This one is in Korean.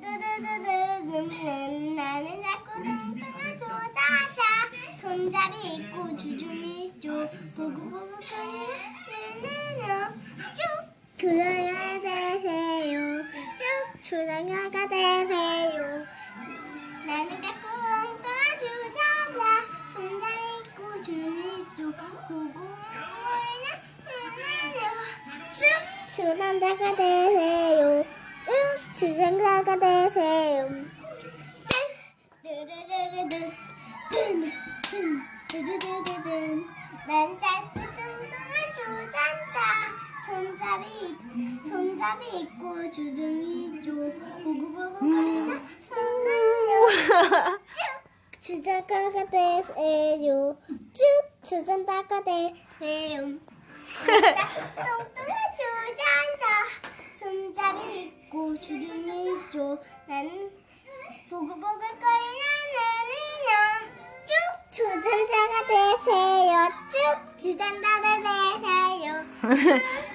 두두두두 나는 자꾸 나도 자자 손잡이 있고 주둥이 쪽 보고보고 거리는 쭉 그려야 되세요 쭉 주장가가 되세요 나는 자꾸 엉뚱아 주 자자 손잡이 있고 주둥이 쪽 보고보고 거리는 쭉 주장가가 되세요 쭉 주장가가 되세요. 난 짤수 뚱뚱한 주장자 손잡이 손잡이 있고 주둥이 거리는 쭉 주장가가 되세요 쭉 주장가가 되세요 뚱뚱한 주장자 손잡이 있고 주둥이 쪽 나는 보글보글 거리는 나는요 쭉 주전자가 되세요. 쭉 주전자가 되세요